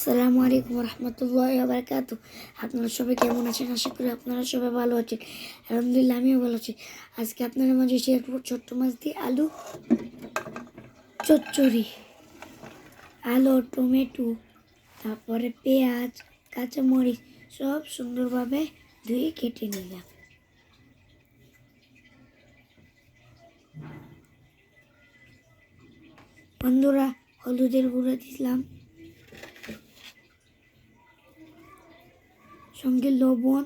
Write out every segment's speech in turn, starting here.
আসসালামু আলাইকুম রহমতুল্লাহ বারকাত আপনারা সবাই কেমন আছেন? আশা করি আপনারা সবাই ভালো আছেন। আলহামদুলিল্লাহ, আমিও ভালো আছি। আজকে আপনাদের মাঝে শেয়ার করব ছোট্ট মাছ দিয়ে আলু চচ্চড়ি। আলু, টমেটো, তারপরে পেঁয়াজ, কাঁচামরিচ সব সুন্দরভাবে ধুয়ে কেটে নিলাম। বন্ধুরা, হলুদের গুঁড়ো দিলাম। সঙ্গে লবণ,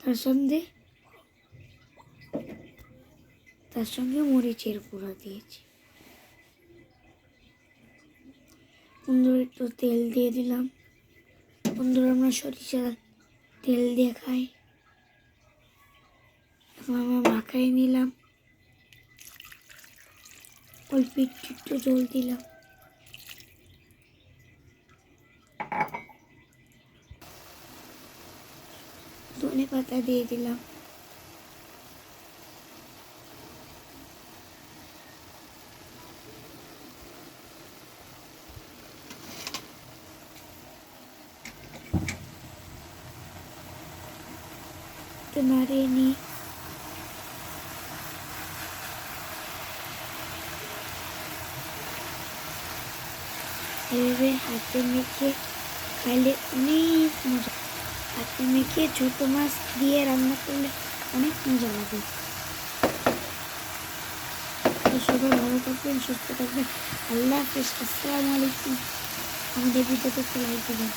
তার সঙ্গে তার সঙ্গে মরিচের গুঁড়ো দিয়েছি। বন্ধুরা একটু তেল দিয়ে দিলাম। বন্ধুরা, আমরা সরিষার তেল দিয়ে খাই। আমরা মাখাই নিলাম। অল্প একটু জল দিলাম। ধনে পাতা দিয়ে দিলাম একটু নাড়িয়ে নিই এভাবে হাতে মেখে খাইলে অনেক মজা হাতে মেখে ছোট মাছ দিয়ে রান্না করলে অনেক মজা লাগে। সবাই ভালো থাকবেন, সুস্থ থাকবেন। আল্লাহ হাফিজ, আসসালামু আলাইকুম। আমাদের ভিডিওতে একটু লাইক দেবেন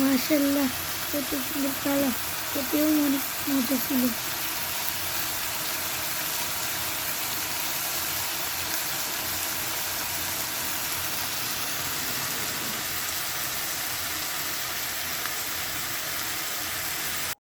মাশাল্লাহ কত সুন্দর কালা খেতেও অনেক মজা ছিল